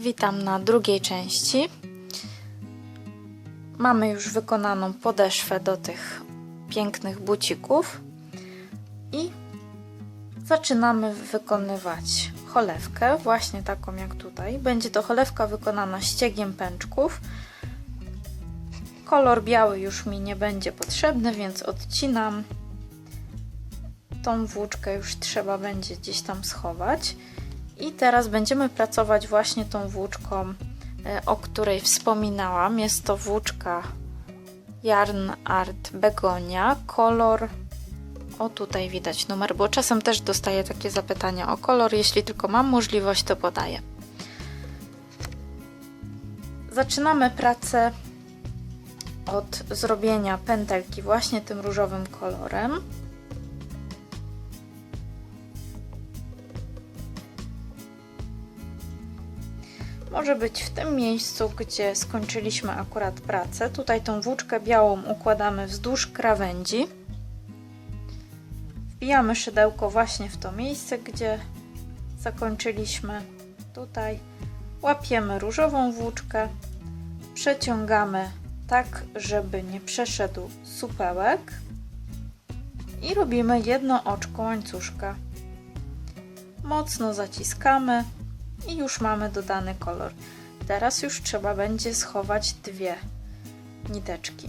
Witam na drugiej części. Mamy już wykonaną podeszwę do tych pięknych bucików i zaczynamy wykonywać cholewkę, właśnie taką jak tutaj. Będzie to cholewka wykonana ściegiem pęczków. Kolor biały już mi nie będzie potrzebny, więc odcinam. Tą włóczkę już trzeba będzie gdzieś tam schować. I teraz będziemy pracować właśnie tą włóczką, e, o której wspominałam. Jest to włóczka Yarn Art Begonia, kolor. O, tutaj widać numer, bo czasem też dostaję takie zapytania o kolor. Jeśli tylko mam możliwość, to podaję. Zaczynamy pracę od zrobienia pętelki właśnie tym różowym kolorem. Może być w tym miejscu, gdzie skończyliśmy akurat pracę. Tutaj tą włóczkę białą układamy wzdłuż krawędzi. Wbijamy szydełko właśnie w to miejsce, gdzie zakończyliśmy. Tutaj łapiemy różową włóczkę, przeciągamy tak, żeby nie przeszedł supełek i robimy jedno oczko łańcuszka. Mocno zaciskamy i już mamy dodany kolor. Teraz już trzeba będzie schować dwie niteczki.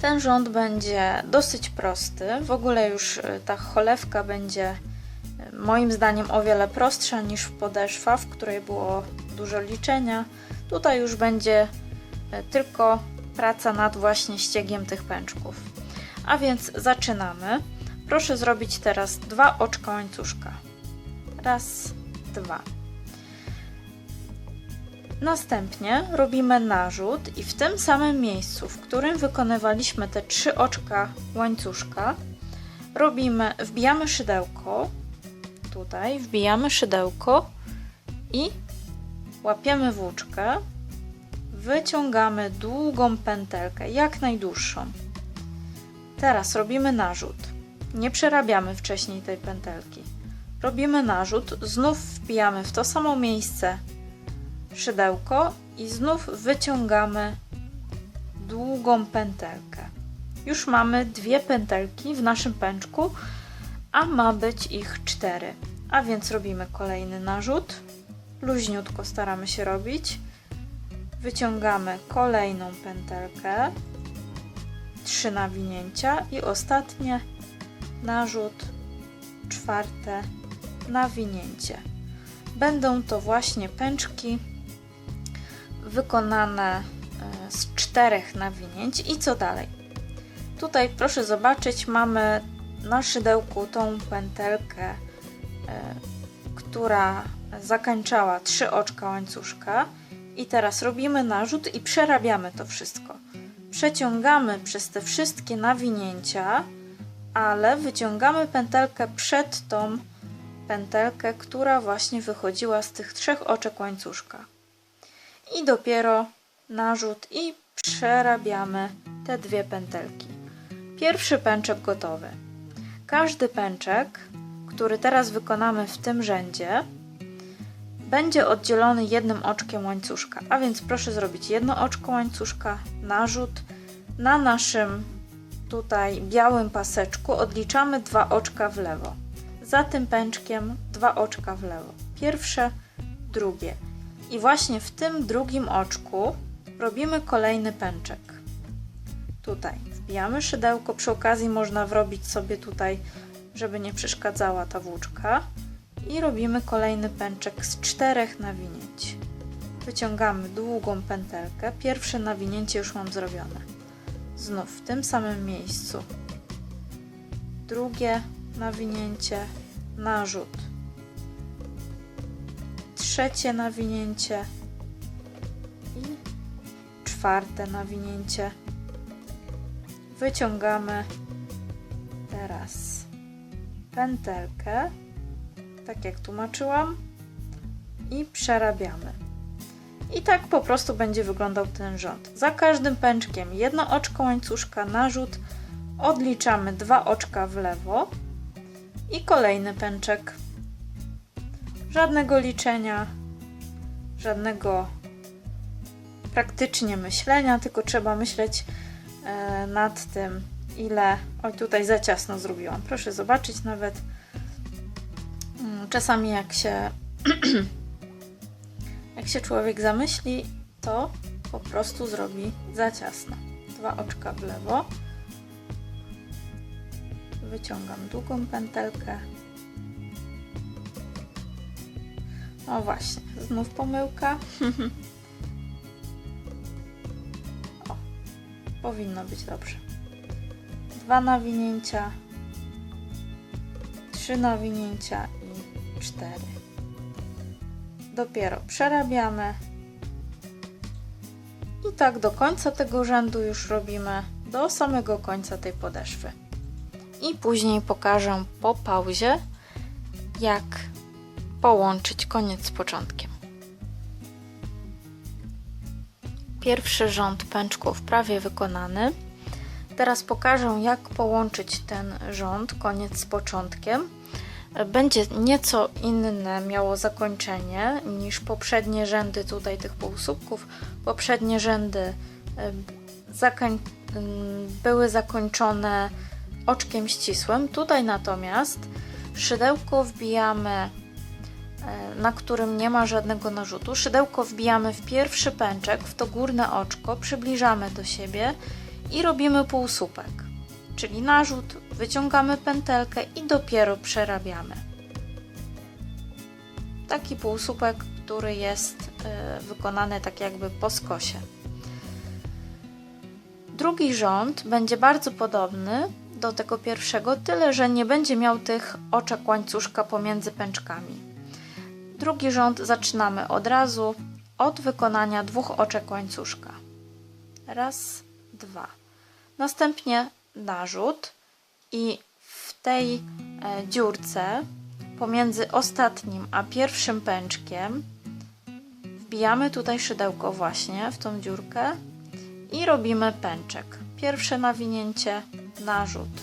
Ten rząd będzie dosyć prosty. W ogóle już y, ta cholewka będzie y, moim zdaniem o wiele prostsza niż w podeszwa, w której było dużo liczenia. Tutaj już będzie y, tylko praca nad właśnie ściegiem tych pęczków. A więc zaczynamy. Proszę zrobić teraz dwa oczka łańcuszka. Raz, dwa. Następnie robimy narzut i w tym samym miejscu, w którym wykonywaliśmy te trzy oczka łańcuszka, robimy, wbijamy szydełko, tutaj wbijamy szydełko i łapiemy włóczkę, wyciągamy długą pętelkę, jak najdłuższą. Teraz robimy narzut. Nie przerabiamy wcześniej tej pętelki robimy narzut, znów wbijamy w to samo miejsce szydełko i znów wyciągamy długą pętelkę. Już mamy dwie pętelki w naszym pęczku, a ma być ich cztery. A więc robimy kolejny narzut. Luźniutko staramy się robić. Wyciągamy kolejną pętelkę, trzy nawinięcia i ostatnie narzut, czwarte nawinięcie. Będą to właśnie pęczki wykonane e, z czterech nawinięć i co dalej? Tutaj proszę zobaczyć, mamy na szydełku tą pętelkę, e, która zakończała trzy oczka łańcuszka i teraz robimy narzut i przerabiamy to wszystko. Przeciągamy przez te wszystkie nawinięcia, ale wyciągamy pętelkę przed tą pętelkę, która właśnie wychodziła z tych trzech oczek łańcuszka. I dopiero narzut i przerabiamy te dwie pętelki. Pierwszy pęczek gotowy. Każdy pęczek, który teraz wykonamy w tym rzędzie, będzie oddzielony jednym oczkiem łańcuszka. A więc proszę zrobić jedno oczko łańcuszka, narzut. Na naszym tutaj białym paseczku odliczamy dwa oczka w lewo za tym pęczkiem dwa oczka w lewo. Pierwsze, drugie. I właśnie w tym drugim oczku robimy kolejny pęczek. Tutaj wbijamy szydełko, przy okazji można wrobić sobie tutaj, żeby nie przeszkadzała ta włóczka. I robimy kolejny pęczek z czterech nawinięć. Wyciągamy długą pętelkę. Pierwsze nawinięcie już mam zrobione. Znów w tym samym miejscu. Drugie nawinięcie, narzut. Trzecie nawinięcie i czwarte nawinięcie. Wyciągamy teraz pętelkę, tak jak tłumaczyłam, i przerabiamy. I tak po prostu będzie wyglądał ten rząd. Za każdym pęczkiem jedno oczko łańcuszka, narzut, odliczamy dwa oczka w lewo, i kolejny pęczek. Żadnego liczenia, żadnego praktycznie myślenia, tylko trzeba myśleć e, nad tym, ile. Oj, tutaj za ciasno zrobiłam. Proszę zobaczyć, nawet mm, czasami jak się jak się człowiek zamyśli, to po prostu zrobi za ciasno. Dwa oczka w lewo. Wyciągam długą pętelkę. O właśnie, znów pomyłka. o, powinno być dobrze. Dwa nawinięcia, trzy nawinięcia i cztery. Dopiero przerabiamy. I tak do końca tego rzędu już robimy, do samego końca tej podeszwy. I później pokażę po pauzie, jak połączyć koniec z początkiem. Pierwszy rząd pęczków prawie wykonany. Teraz pokażę, jak połączyć ten rząd, koniec z początkiem. Będzie nieco inne miało zakończenie niż poprzednie rzędy tutaj tych półsłupków. Poprzednie rzędy były zakończone oczkiem ścisłym. Tutaj natomiast szydełko wbijamy, e, na którym nie ma żadnego narzutu. Szydełko wbijamy w pierwszy pęczek, w to górne oczko, przybliżamy do siebie i robimy półsłupek. Czyli narzut, wyciągamy pętelkę i dopiero przerabiamy. Taki półsłupek, który jest e, wykonany tak jakby po skosie. Drugi rząd będzie bardzo podobny do tego pierwszego, tyle że nie będzie miał tych oczek łańcuszka pomiędzy pęczkami. Drugi rząd zaczynamy od razu od wykonania dwóch oczek łańcuszka. Raz, dwa. Następnie narzut i w tej e, dziurce pomiędzy ostatnim a pierwszym pęczkiem wbijamy tutaj szydełko właśnie w tą dziurkę i robimy pęczek. Pierwsze nawinięcie, narzut,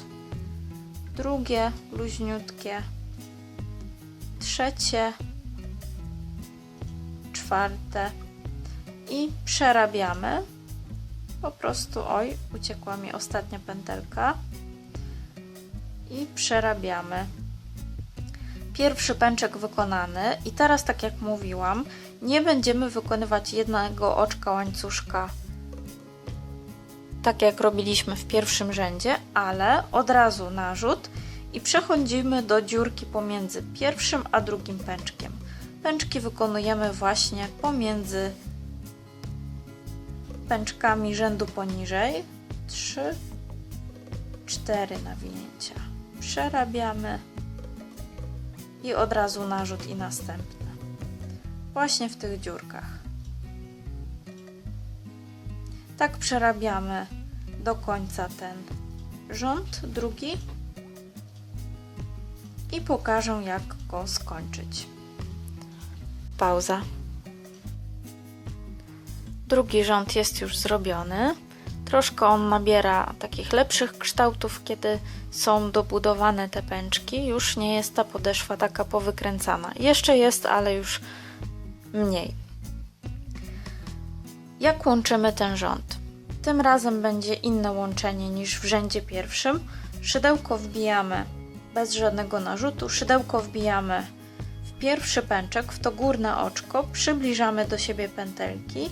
drugie luźniutkie, trzecie, czwarte. I przerabiamy. Po prostu, oj, uciekła mi ostatnia pętelka. I przerabiamy. Pierwszy pęczek wykonany. I teraz tak jak mówiłam, nie będziemy wykonywać jednego oczka łańcuszka tak jak robiliśmy w pierwszym rzędzie, ale od razu narzut i przechodzimy do dziurki pomiędzy pierwszym a drugim pęczkiem. Pęczki wykonujemy właśnie pomiędzy pęczkami rzędu poniżej. 3, 4 nawinięcia. Przerabiamy i od razu narzut i następny. Właśnie w tych dziurkach. Tak przerabiamy do końca ten rząd, drugi i pokażę jak go skończyć. Pauza. Drugi rząd jest już zrobiony. Troszkę on nabiera takich lepszych kształtów, kiedy są dobudowane te pęczki. Już nie jest ta podeszwa taka powykręcana. Jeszcze jest, ale już mniej. Jak łączymy ten rząd? Tym razem będzie inne łączenie niż w rzędzie pierwszym. Szydełko wbijamy bez żadnego narzutu. Szydełko wbijamy w pierwszy pęczek, w to górne oczko, przybliżamy do siebie pętelki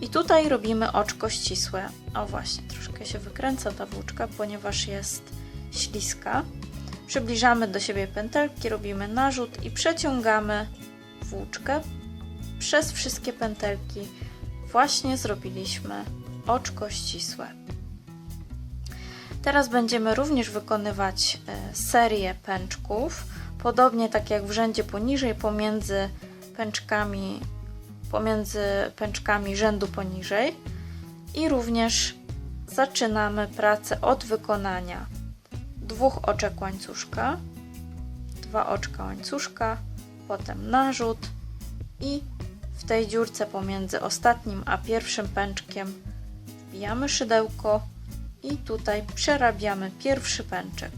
i tutaj robimy oczko ścisłe. O właśnie, troszkę się wykręca ta włóczka, ponieważ jest śliska. Przybliżamy do siebie pętelki, robimy narzut i przeciągamy włóczkę przez wszystkie pętelki. Właśnie zrobiliśmy oczko ścisłe. Teraz będziemy również wykonywać e, serię pęczków, podobnie tak jak w rzędzie poniżej, pomiędzy pęczkami, pomiędzy pęczkami rzędu poniżej i również zaczynamy pracę od wykonania dwóch oczek łańcuszka, dwa oczka łańcuszka, potem narzut i w tej dziurce pomiędzy ostatnim a pierwszym pęczkiem wbijamy szydełko i tutaj przerabiamy pierwszy pęczek.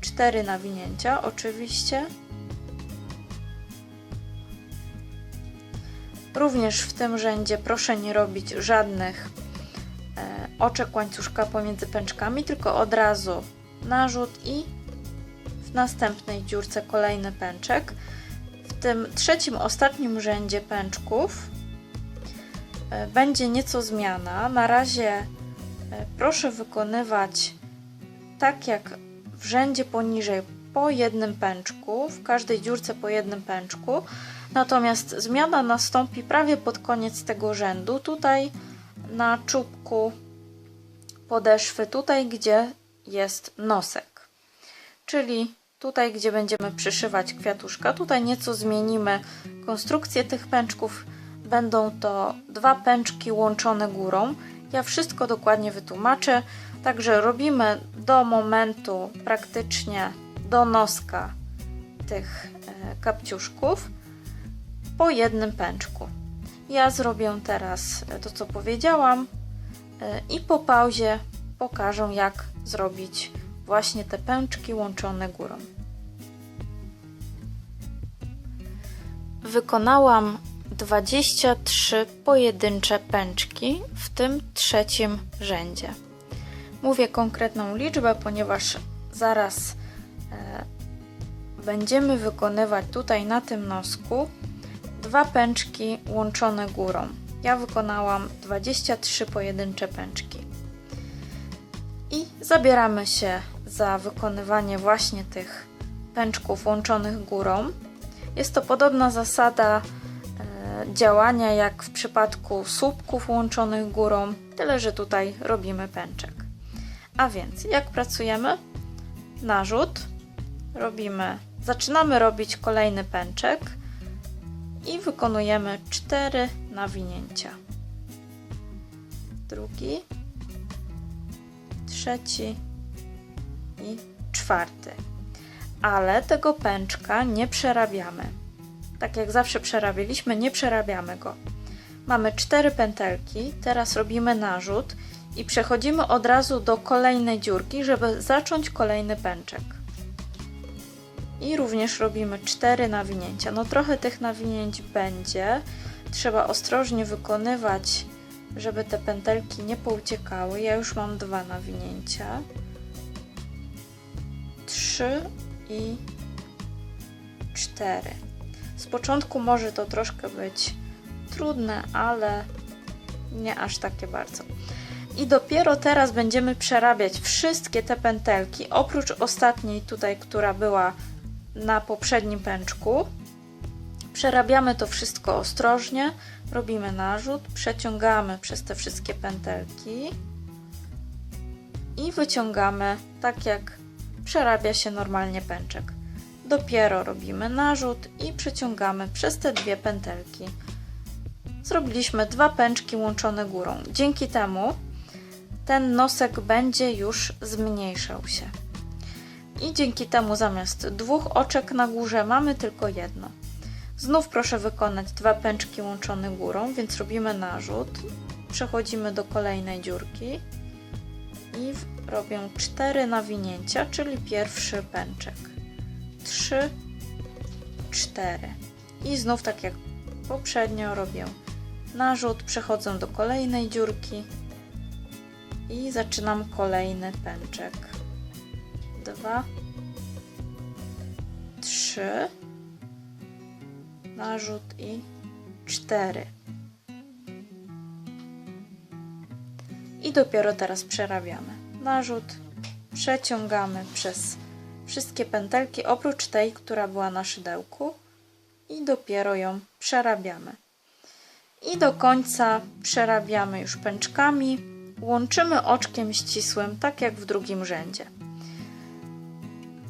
Cztery nawinięcia oczywiście. Również w tym rzędzie proszę nie robić żadnych e, oczek łańcuszka pomiędzy pęczkami, tylko od razu narzut i w następnej dziurce kolejny pęczek. W tym trzecim, ostatnim rzędzie pęczków e, będzie nieco zmiana. Na razie e, proszę wykonywać tak jak w rzędzie poniżej po jednym pęczku, w każdej dziurce po jednym pęczku. Natomiast zmiana nastąpi prawie pod koniec tego rzędu, tutaj na czubku podeszwy, tutaj gdzie jest nosek. Czyli tutaj, gdzie będziemy przyszywać kwiatuszka, tutaj nieco zmienimy konstrukcję tych pęczków. Będą to dwa pęczki łączone górą. Ja wszystko dokładnie wytłumaczę. Także robimy do momentu praktycznie do noska tych e, kapciuszków po jednym pęczku. Ja zrobię teraz to, co powiedziałam e, i po pauzie pokażę, jak zrobić właśnie te pęczki łączone górą. Wykonałam 23 pojedyncze pęczki w tym trzecim rzędzie. Mówię konkretną liczbę, ponieważ zaraz e, będziemy wykonywać tutaj na tym nosku dwa pęczki łączone górą. Ja wykonałam 23 pojedyncze pęczki. I zabieramy się za wykonywanie właśnie tych pęczków łączonych górą. Jest to podobna zasada e, działania jak w przypadku słupków łączonych górą, tyle że tutaj robimy pęczek. A więc jak pracujemy? Narzut, robimy, zaczynamy robić kolejny pęczek i wykonujemy cztery nawinięcia. Drugi, trzeci i czwarty. Ale tego pęczka nie przerabiamy. Tak jak zawsze przerabialiśmy, nie przerabiamy go. Mamy cztery pętelki, teraz robimy narzut i przechodzimy od razu do kolejnej dziurki, żeby zacząć kolejny pęczek. I również robimy cztery nawinięcia. No trochę tych nawinięć będzie. Trzeba ostrożnie wykonywać, żeby te pętelki nie pouciekały. Ja już mam dwa nawinięcia. Trzy i cztery. Z początku może to troszkę być trudne, ale nie aż takie bardzo. I dopiero teraz będziemy przerabiać wszystkie te pętelki, oprócz ostatniej tutaj, która była na poprzednim pęczku. Przerabiamy to wszystko ostrożnie, robimy narzut, przeciągamy przez te wszystkie pętelki i wyciągamy tak jak przerabia się normalnie pęczek. Dopiero robimy narzut i przeciągamy przez te dwie pętelki. Zrobiliśmy dwa pęczki łączone górą. Dzięki temu ten nosek będzie już zmniejszał się. I dzięki temu zamiast dwóch oczek na górze mamy tylko jedno. Znów proszę wykonać dwa pęczki łączone górą, więc robimy narzut. Przechodzimy do kolejnej dziurki i robię cztery nawinięcia, czyli pierwszy pęczek. Trzy, cztery. I znów tak jak poprzednio robię narzut, przechodzę do kolejnej dziurki i zaczynam kolejny pęczek. Dwa, trzy, narzut i cztery. I dopiero teraz przerabiamy. Narzut przeciągamy przez wszystkie pętelki oprócz tej, która była na szydełku i dopiero ją przerabiamy. I do końca przerabiamy już pęczkami, łączymy oczkiem ścisłym, tak jak w drugim rzędzie.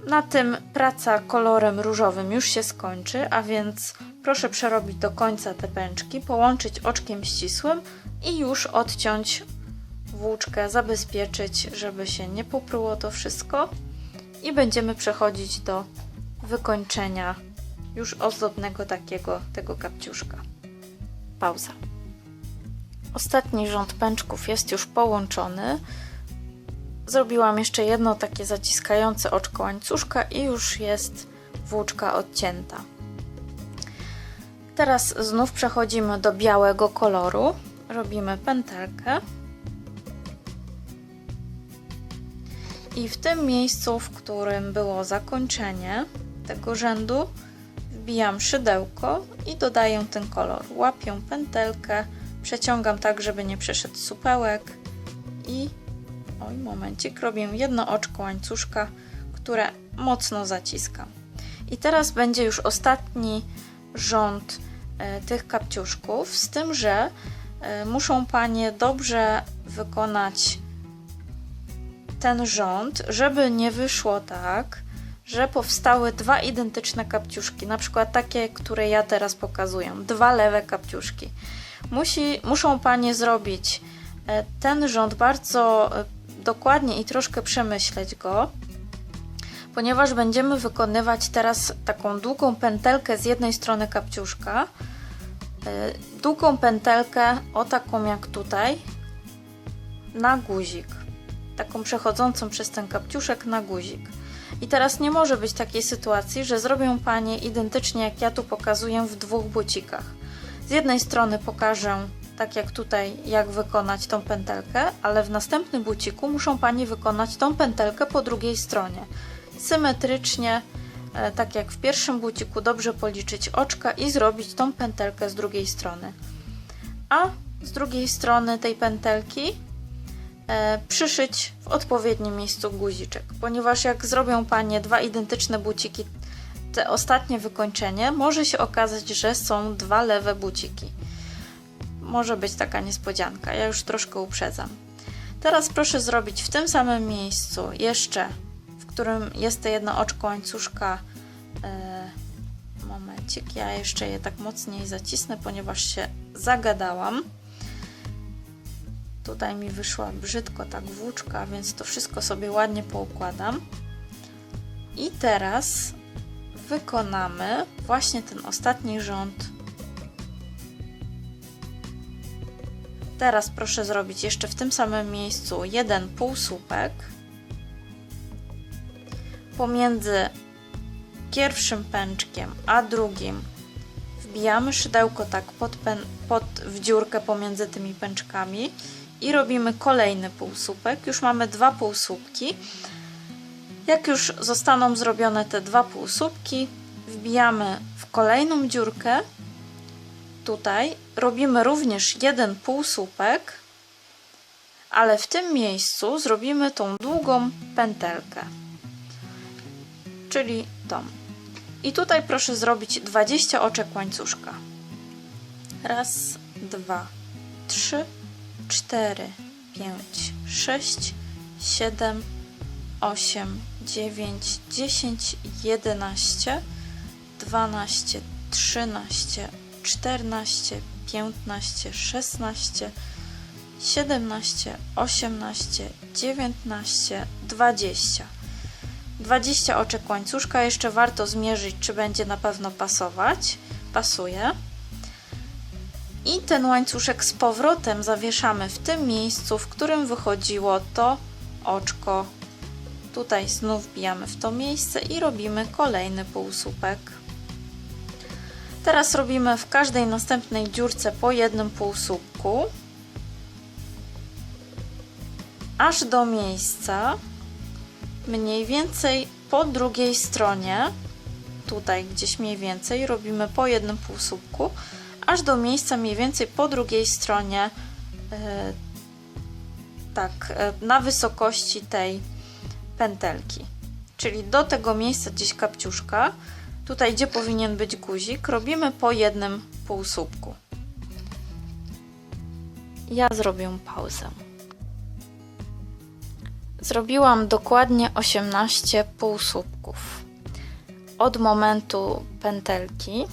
Na tym praca kolorem różowym już się skończy, a więc proszę przerobić do końca te pęczki, połączyć oczkiem ścisłym i już odciąć włóczkę, zabezpieczyć, żeby się nie popruło to wszystko. I będziemy przechodzić do wykończenia już ozdobnego takiego tego kapciuszka. Pauza. Ostatni rząd pęczków jest już połączony. Zrobiłam jeszcze jedno takie zaciskające oczko łańcuszka i już jest włóczka odcięta. Teraz znów przechodzimy do białego koloru. Robimy pętelkę. I w tym miejscu, w którym było zakończenie tego rzędu, wbijam szydełko i dodaję ten kolor. Łapię pętelkę, przeciągam tak, żeby nie przeszedł supełek i oj, momencik, robię jedno oczko łańcuszka, które mocno zaciskam. I teraz będzie już ostatni rząd e, tych kapciuszków, z tym, że e, muszą Panie dobrze wykonać ten rząd, żeby nie wyszło tak, że powstały dwa identyczne kapciuszki, na przykład takie, które ja teraz pokazuję, dwa lewe kapciuszki. Musi, muszą Panie zrobić e, ten rząd bardzo e, dokładnie i troszkę przemyśleć go, ponieważ będziemy wykonywać teraz taką długą pętelkę z jednej strony kapciuszka, e, długą pętelkę o taką jak tutaj na guzik, taką przechodzącą przez ten kapciuszek na guzik. I teraz nie może być takiej sytuacji, że zrobią Panie identycznie jak ja tu pokazuję w dwóch bucikach. Z jednej strony pokażę, tak jak tutaj, jak wykonać tą pętelkę, ale w następnym buciku muszą Panie wykonać tą pętelkę po drugiej stronie. Symetrycznie, e, tak jak w pierwszym buciku, dobrze policzyć oczka i zrobić tą pętelkę z drugiej strony. A z drugiej strony tej pętelki przyszyć w odpowiednim miejscu guziczek, ponieważ jak zrobią Panie dwa identyczne buciki, te ostatnie wykończenie, może się okazać, że są dwa lewe buciki. Może być taka niespodzianka, ja już troszkę uprzedzam. Teraz proszę zrobić w tym samym miejscu jeszcze, w którym jest to jedno oczko łańcuszka. E, momencik, ja jeszcze je tak mocniej zacisnę, ponieważ się zagadałam. Tutaj mi wyszła brzydko tak włóczka, więc to wszystko sobie ładnie poukładam. I teraz wykonamy właśnie ten ostatni rząd. Teraz proszę zrobić jeszcze w tym samym miejscu jeden półsłupek pomiędzy pierwszym pęczkiem a drugim wbijamy szydełko tak pod, pod w dziurkę pomiędzy tymi pęczkami i robimy kolejny półsłupek. Już mamy dwa półsłupki. Jak już zostaną zrobione te dwa półsłupki, wbijamy w kolejną dziurkę. Tutaj robimy również jeden półsłupek, ale w tym miejscu zrobimy tą długą pętelkę, czyli tą. I tutaj proszę zrobić 20 oczek łańcuszka. Raz, dwa, trzy, cztery, pięć, sześć, siedem, osiem, dziewięć, dziesięć, jedenaście, dwanaście, trzynaście, czternaście, piętnaście, szesnaście, siedemnaście, osiemnaście, dziewiętnaście, dwadzieścia. 20 oczek łańcuszka. Jeszcze warto zmierzyć, czy będzie na pewno pasować. Pasuje. I ten łańcuszek z powrotem zawieszamy w tym miejscu, w którym wychodziło to oczko. Tutaj znów wbijamy w to miejsce i robimy kolejny półsłupek. Teraz robimy w każdej następnej dziurce po jednym półsłupku, aż do miejsca, mniej więcej po drugiej stronie, tutaj gdzieś mniej więcej, robimy po jednym półsłupku, aż do miejsca mniej więcej po drugiej stronie, e, tak, e, na wysokości tej pętelki. Czyli do tego miejsca gdzieś kapciuszka, tutaj gdzie powinien być guzik, robimy po jednym półsłupku. Ja zrobię pauzę. Zrobiłam dokładnie 18 półsłupków od momentu pętelki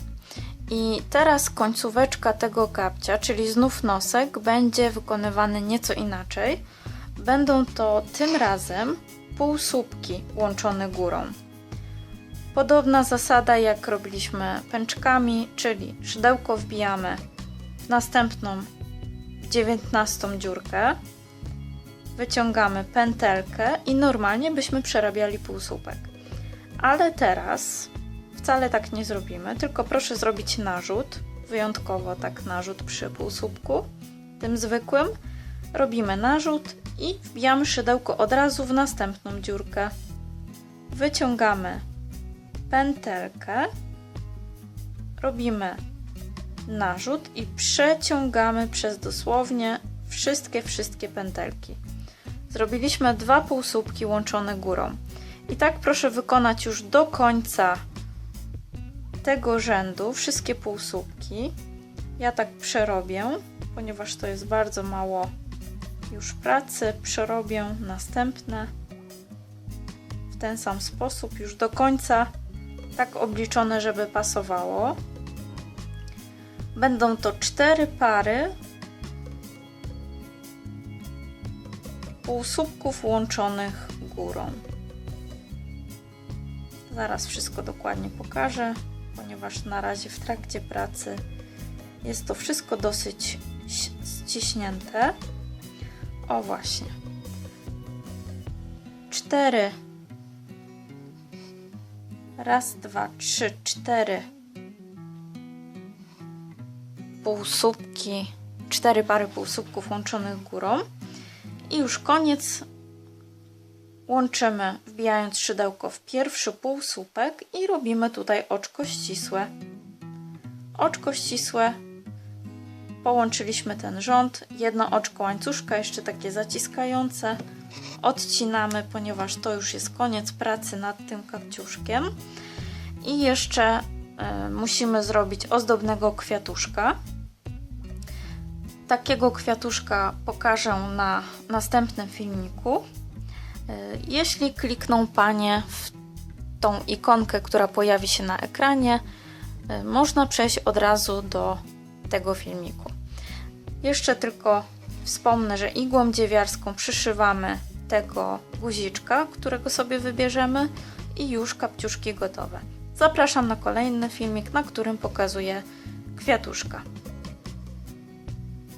i teraz końcóweczka tego kapcia, czyli znów nosek, będzie wykonywany nieco inaczej. Będą to tym razem półsłupki łączone górą. Podobna zasada jak robiliśmy pęczkami, czyli szydełko wbijamy w następną 19 dziurkę, wyciągamy pętelkę i normalnie byśmy przerabiali półsłupek. Ale teraz wcale tak nie zrobimy, tylko proszę zrobić narzut wyjątkowo tak narzut przy półsłupku, tym zwykłym. Robimy narzut i wbijamy szydełko od razu w następną dziurkę. Wyciągamy pętelkę, robimy narzut i przeciągamy przez dosłownie wszystkie, wszystkie pętelki. Zrobiliśmy dwa półsłupki łączone górą. I tak proszę wykonać już do końca tego rzędu wszystkie półsłupki. Ja tak przerobię, ponieważ to jest bardzo mało już pracy. Przerobię następne w ten sam sposób, już do końca, tak obliczone, żeby pasowało. Będą to cztery pary półsłupków łączonych górą. Zaraz wszystko dokładnie pokażę, ponieważ na razie w trakcie pracy jest to wszystko dosyć ściśnięte. O właśnie. Cztery. Raz, dwa, trzy, cztery półsłupki, cztery pary półsłupków łączonych górą. I już koniec. Łączymy, wbijając szydełko w pierwszy półsłupek i robimy tutaj oczko ścisłe. Oczko ścisłe. Połączyliśmy ten rząd. Jedno oczko łańcuszka, jeszcze takie zaciskające. Odcinamy, ponieważ to już jest koniec pracy nad tym kapciuszkiem. I jeszcze y, musimy zrobić ozdobnego kwiatuszka. Takiego kwiatuszka pokażę na następnym filmiku. Y, Jeśli klikną Panie w tą ikonkę, która pojawi się na ekranie, y, można przejść od razu do tego filmiku. Jeszcze tylko wspomnę, że igłą dziewiarską przyszywamy tego guziczka, którego sobie wybierzemy i już kapciuszki gotowe. Zapraszam na kolejny filmik, na którym pokazuję kwiatuszka.